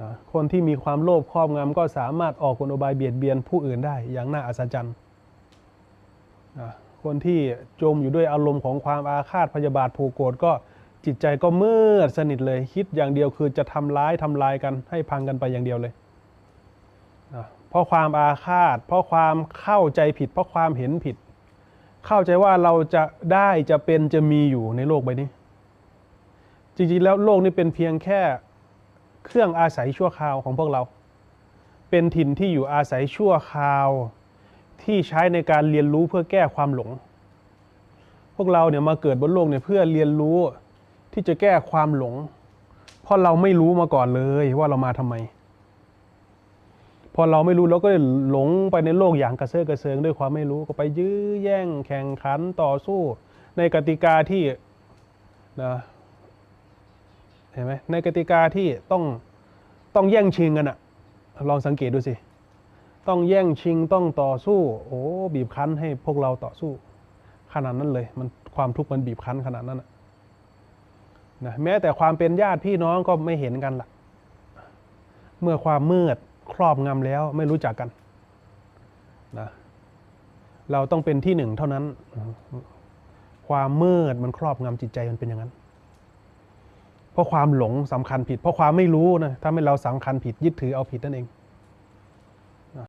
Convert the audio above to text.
นะคนที่มีความโลภครอบงำก็สามารถออกกลอุบายเบียดเบียนผู้อื่นได้อย่างน่าอัศจรรย์นะคนที่จมอยู่ด้วยอารมณ์ของความอาฆาตพยาบาทผูกโกรธก็จิตใจก็มืดสนิทเลยคิดอย่างเดียวคือจะทำร้ายทำลายกันให้พังกันไปอย่างเดียวเลยนะเพราะความอาฆาต เพราะความเข้าใจผิด เพราะความเห็นผิด เข้าใจว่าเราจะได้จะเป็นจะมีอยู่ในโลกใบนี้ จริงๆแล้วโลกนี้เป็นเพียงแค่ เครื่องอาศัยชั่วคราวของพวกเรา เป็นถิ่นที่อยู่อาศัยชั่วคราวที่ใช้ในการเรียนรู้เพื่อแก้ความหลง พวกเราเนี่ยมาเกิดบนโลกเนี่ยเพื่อเรียนรู้ที่จะแก้ความหลง เพราะเราไม่รู้มาก่อนเลยว่าเรามาทำไม พอเราไม่รู้เราก็เลยหลงไปในโลกอย่างกระเซาะกระเซิงด้วยความไม่รู้ก็ไปยื้อแย่งแข่งขันต่อสู้ ในกติกาที่นะ ห็นไหมในกติกาที่ต้องต้องแย่งชิงกันอะลองสังเกตดูสิ ต้องแย่งชิงต้องต่อสู้ โอ้บีบคั้นให้พวกเราต่อสู้ ขนาดนั้นเลย มันความทุกข์มันบีบคั้นขนาดนั้นนะแม้แต่ความเป็นญาติพี่น้องก็ไม่เห็นกันละเมื่อความมืดครอบงำแล้วไม่รู้จักกันนะเราต้องเป็นที่หนึ่งเท่านั้น ความมืดมันครอบงำจิตใจมันเป็นอย่างนั้น ราะความหลงสำคัญผิด เพราะความไม่รู้นะถ้าไม่เราสำคัญผิดยึดถือเอาผิดนั่นเอง